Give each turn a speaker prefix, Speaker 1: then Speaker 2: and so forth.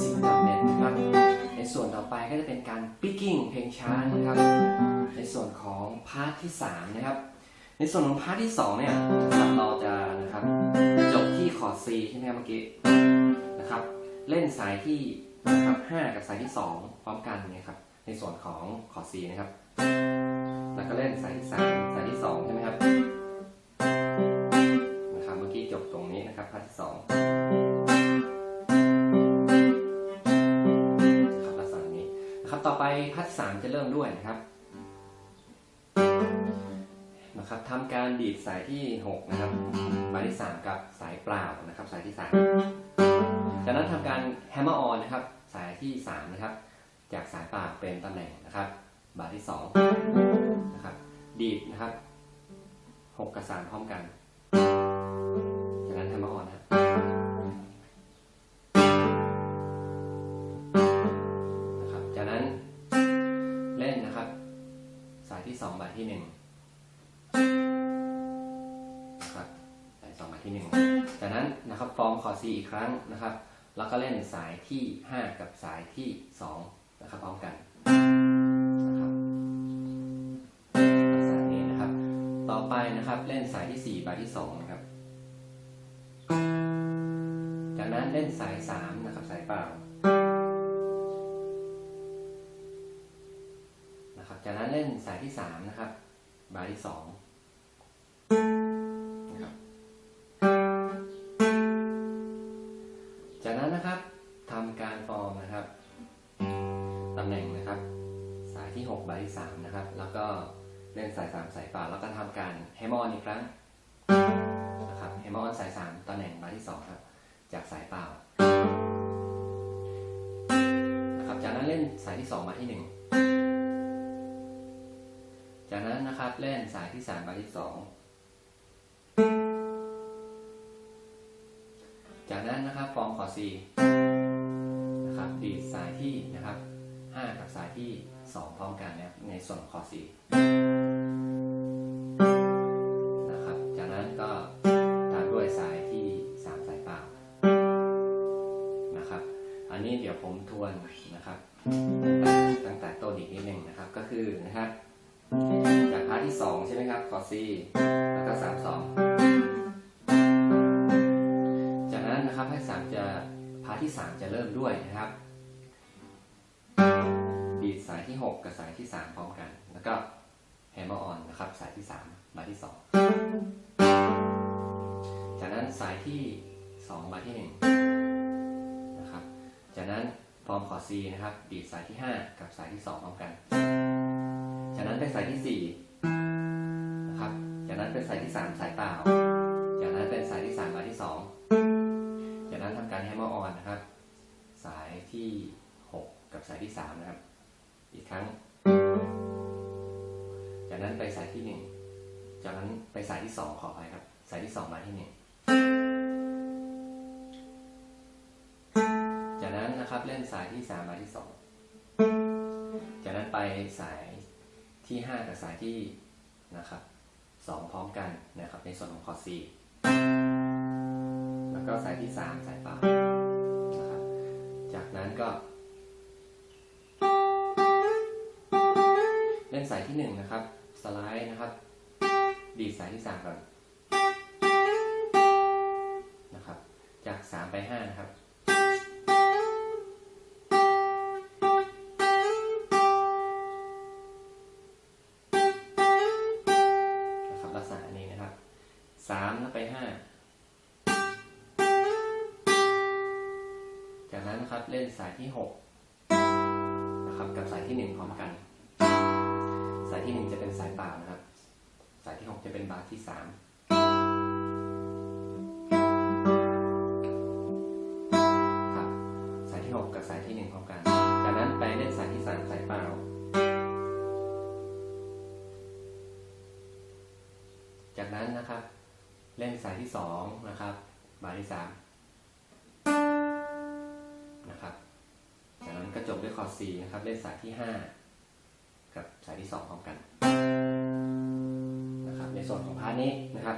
Speaker 1: กีตาร์เบสิกดอทเน็ตนะครับ ในส่วนต่อไปก็จะเป็นการปิกกิ้งเพลงช้านะครับ ในส่วนของพาร์ทที่ 3 นะครับ ในส่วนของพาร์ทที่ 2 เนี่ยนะครับเราจะนะครับจบที่คอร์ด C ใช่ไหมครับเมื่อกี้นะครับ เล่นสายที่นะครับ5กับสายที่ 2 พร้อมกันนี่ยครับ ในส่วนของคอร์ด C นะครับ แล้วก็เล่นสายที่ 3 สายที่ 2 ใช่ไหมครับนะครับ เมื่อกี้จบตรงนี้นะครับพาร์ทที่ 2 สามจะเริ่มด้วยนะครับนะครับทำการดีดสายที่6นะครับสายที่3กับสายเปล่านะครับ สายที่3จากนั้นทำการแฮมเมอร์ออนนะครับ สายที่3นะครับ จากสายเปล่าเป็นตำแหน่งนะครับบาร์ที่2นะครับ ดีดนะครับ6กับ3พร้อมกันายที่2บาทที่1นะครับสาย2บาทที่1จากนั้นนะครับฟอร์มคอร์ด C อีกครั้งนะครับ แล้วก็เล่นสายที่5กับสายที่2นะครับพร้อมกันนะครับลักษณะนี้นะครับ ต่อไปนะครับเล่นสายที่4บาทที่2นะครับ จากนั้นเล่นสาย3นะครับสายเปล่า จากนั้นเล่นสายที่3นะครับ บาที่2นะครับจากนั้นนะครับทำการฟอร์มนะครับตำแหน่งนะครับ สายที่ 6 บาที่3นะครับ แล้วก็เล่นสาย 3 สายเปล่าแล้วก็ทำการแฮมออนอีกครั้งนะครับแฮมออนสาย 3ตำแหน่งบาที่2ครับ จากสายเปล่านะครับจากนั้นเล่นสายที่2บาที่ 1 นะครับ เล่นสายที่3บาร์ที่2จากนั้นนะครับฟอร์มคอร์ด C นะครับดีดสายที่นะครับ5กับสายที่2พร้อมกันนะครับในส่วนของคอร์ด C นะครับ จากนั้นก็ตามด้วยสายที่3สายเปล่านะครับ อันนี้เดี๋ยวผมทวนนะครับตั้งแต่ต้นอีกนิดหนึ่งนะครับก็คือนะครับ จากพาร์ทที่2ใช่ไหมครับคอร์ด C แล้วก็3 2จากนั้นนะครับพาร์ทสามจะพาร์ทที่3จะเริ่มด้วยนะครับ ดีดสายที่6กับสายที่3พร้อมกัน แล้วก็แฮมเมอร์ออนนะครับ สายที่3บาร์ที่2จากนั้นสายที่2บาร์ที่1นะครับ จากนั้นฟอร์มคอร์ด C นะครับ ดีดสายที่5กับสายที่2พร้อมกัน จากนั้นเป็นสายที่4นะครับ จากนั้นเป็นสายที่3สายเปล่า จากนั้นเป็นสายที่3บาร์ที่2จากนั้นทำการแฮมเมอร์ออนนะครับ สายที่6กับสายที่3นะครับ อีกครั้ง จากนั้นไปสายที่1จากนั้นไปสายที่2ขออภัยครับ สายที่2บาร์ที่1จากนั้นนะครับเล่นสายที่3บาร์ที่2จากนั้นไปสาย ที่ 5 กับสายที่นะครับ2พร้อมกันนะครับในส่วนของคอร์ด C แล้วก็สายที่ 3 สายเปล่านะครับ จากนั้นก็ เล่นสายที่ 1 นะครับ สไลด์นะครับ ดีดสายที่ 3 ก่อนนะครับ จาก 3 ไป 5 นะครับนะครับ ไป5จากนั้นนะครับเล่นสายที่6นะครับกับสายที่1พร้อมกัน สายที่1จะเป็นสายเปล่านะครับ สายที่6จะเป็นบาร์ที่3ครับสายที่6กับสายที่1พร้อมกัน จากนั้นไปเล่นสายที่3สายเปล่าจากนั้นนะครับ เล่นสายที่สองนะครับบาที่สามนะครับจากนั้นกระจบด้วยคอร์ด C นะครับ เล่นสายที่ห้ากับสายที่สองพร้อมกันนะครับในส่วนของพาร์ทนี้นะครับ